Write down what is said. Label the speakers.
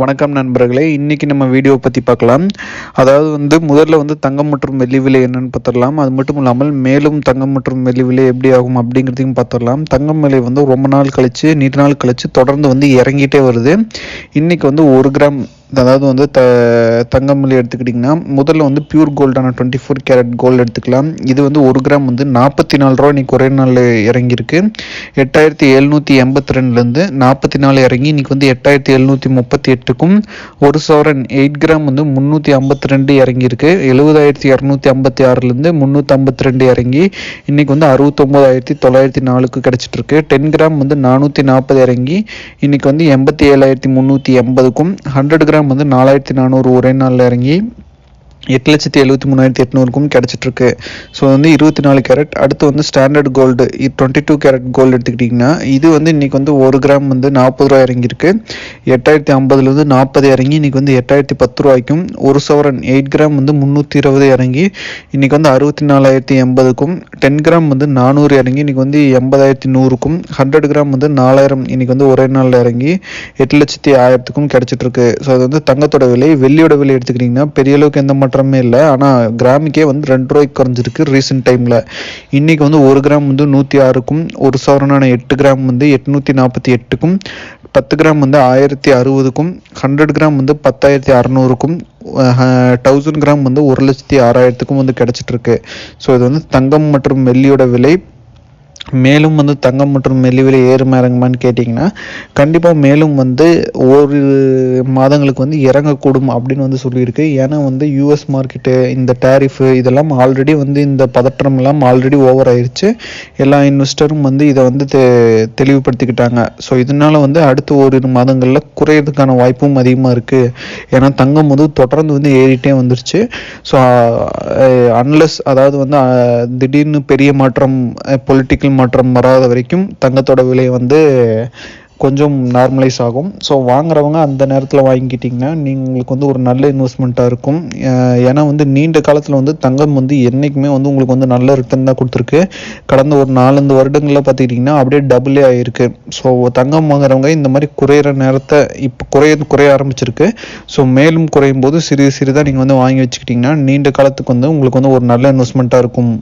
Speaker 1: வணக்கம் நண்பர்களே இன்றைக்கி நம்ம வீடியோ பற்றி பார்க்கலாம். அதாவது வந்து முதல்ல வந்து தங்கம் மற்றும் வெள்ளி விலை என்னென்னு பார்த்துடலாம். அது மட்டும் இல்லாமல் மேலும் தங்கம் மற்றும் வெள்ளி விலை எப்படி ஆகும் அப்படிங்கிறதையும் பார்த்துடலாம். தங்கம் விலை வந்து ரொம்ப நாள் கழித்து நீண்ட நாள் கழித்து தொடர்ந்து வந்து இறங்கிட்டே வருது. இன்றைக்கி வந்து ஒரு கிராம் அதாவது வந்து த தங்கமல்லி எடுத்துக்கிட்டிங்கன்னா முதல்ல வந்து பியூர் கோல்டான டுவெண்ட்டி ஃபோர் கேரட் கோல்டு எடுத்துக்கலாம். இது வந்து ஒரு கிராம் வந்து நாற்பத்தி நாலு ரூபா இன்னைக்கு ஒரே நாளில் இறங்கியிருக்கு. எட்டாயிரத்தி எழுநூற்றி எண்பத்தி ரெண்டுலேருந்து நாற்பத்தி நாலு இறங்கி இன்னைக்கு வந்து எட்டாயிரத்தி எழுநூற்றி முப்பத்தி எட்டுக்கும் ஒரு சவரன் எயிட் கிராம் வந்து முந்நூற்றி ஐம்பத்தி ரெண்டு இறங்கியிருக்கு. எழுபதாயிரத்தி இரநூத்தி ஐம்பத்தி ஆறுலேருந்து முந்நூற்றி ஐம்பத்தி ரெண்டு இறங்கி இன்னைக்கு வந்து அறுபத்தொம்போதாயிரத்தி தொள்ளாயிரத்தி நாலுக்கு கிடச்சிட்ருக்கு டென் கிராம் வந்து நானூற்றி நாற்பது இறங்கி இன்னைக்கு வந்து எண்பத்தி ஏழாயிரத்தி முந்நூற்றி எண்பதுக்கும் ஹண்ட்ரட் கிராம் வந்து நாலாயிரத்தி நானூறு ஒரே நாளில் இறங்கி எட்டு லட்சத்தி எழுபத்தி மூணாயிரத்தி எட்நூறுக்கும் கிடச்சிட்ருக்கு. ஸோ வந்து இருபத்தி நாலு கேரட் அடுத்து வந்து standard gold twenty two carat gold எடுத்துக்கிட்டிங்கன்னா இது வந்து இன்றைக்கி வந்து ஒரு கிராம் வந்து நாற்பது ரூபா இறங்கியிருக்கு. எட்டாயிரத்தி ஐம்பதுலேருந்து நாற்பது இறங்கி இன்றைக்கி வந்து எட்டாயிரத்தி பத்து ரூபாய்க்கும் ஒரு சவரன் எயிட் கிராம் வந்து முந்நூற்றி இருபது இறங்கி இன்றைக்கி வந்து அறுபத்தி நாலாயிரத்தி எண்பதுக்கும் டென் கிராம் வந்து நானூறு இறங்கி இன்றைக்கி வந்து எண்பதாயிரத்தி நூறுக்கும் ஹண்ட்ரட் கிராம் வந்து நாலாயிரம் இன்றைக்கி வந்து ஒரே நாளில் இறங்கி எட்டு லட்சத்தி ஆயிரத்துக்கும் கிடச்சிட்ருக்கு. ஸோ அது வந்து தங்கத்தோட விலை வெள்ளியோட விலை எடுத்துக்கிட்டிங்கன்னா பெரிய அளவுக்கு எந்த மாற்றமே இல்லை. ஆனால் கிராமுக்கே வந்து ரெண்டு ரூபாய்க்கு குறைஞ்சிருக்கு ரீசெண்ட் டைமில் இன்றைக்கி வந்து ஒரு கிராம் வந்து நூற்றி ஆறுக்கும் ஒரு சவரனான எட்டு கிராம் வந்து எட்நூற்றி நாற்பத்தி எட்டுக்கும் பத்து கிராம் வந்து ஆயிரத்தி அறுபதுக்கும் ஹண்ட்ரட் கிராம் வந்து பத்தாயிரத்தி அறநூறுக்கும் தௌசண்ட் கிராம் வந்து ஒரு லட்சத்தி ஆறாயிரத்துக்கும் வந்து கிடச்சிட்ருக்கு ஸோ இது வந்து தங்கம் மற்றும் வெள்ளியோட விலை மேலும் வந்து தங்கம் மற்றும் வெள்ளி விலை ஏறுமா இறங்குமான்னு கேட்டிங்கன்னா கண்டிப்பாக மேலும் வந்து ஒரு மாதங்களுக்கு வந்து இறங்கக்கூடும் அப்படின்னு வந்து சொல்லியிருக்கு. ஏன்னா வந்து யூஎஸ் மார்க்கெட்டு இந்த டேரிஃபு இதெல்லாம் ஆல்ரெடி வந்து இந்த பதற்றம் எல்லாம் ஆல்ரெடி ஓவர் ஆயிடுச்சு எல்லா இன்வெஸ்டரும் வந்து இதை வந்து தெ தெளிவுபடுத்திக்கிட்டாங்க. ஸோ இதனால வந்து அடுத்த ஓரிரு மாதங்களில் குறையிறதுக்கான வாய்ப்பும் அதிகமாக இருக்குது ஏன்னா தங்கம் வந்து தொடர்ந்து வந்து ஏறிட்டே வந்துருச்சு. ஸோ அன்லெஸ் அதாவது வந்து திடீர்னு பெரிய மாற்றம் பொலிட்டிக்கல் மாற்றம் வராத வரைக்கும் தங்கத்தோட விலை வந்து கொஞ்சம் நார்மலைஸ் ஆகும். ஸோ வாங்குறவங்க அந்த நேரத்தில் வாங்கிக்கிட்டிங்கன்னா நீங்கள் உங்களுக்கு வந்து ஒரு நல்ல இன்வெஸ்ட்மெண்ட்டாக இருக்கும். ஏன்னா வந்து நீண்ட காலத்தில் வந்து தங்கம் வந்து என்றைக்குமே வந்து உங்களுக்கு வந்து நல்ல ரிட்டர்ன் தான் கொடுத்துருக்கு. கடந்த ஒரு நாலஞ்சு வருடங்களில் பார்த்துக்கிட்டிங்கன்னா அப்படியே டபுளே ஆகிருக்கு ஸோ தங்கம் வாங்குறவங்க இந்த மாதிரி குறையிற நேரத்தை இப்போ குறைய குறைய ஆரம்பிச்சிருக்கு. ஸோ மேலும் குறையும் போது சிறிது சிறிதாக நீங்கள் வந்து வாங்கி வச்சுக்கிட்டிங்கன்னா நீண்ட காலத்துக்கு வந்து உங்களுக்கு வந்து ஒரு நல்ல இன்வெஸ்ட்மெண்ட்டாக இருக்கும்.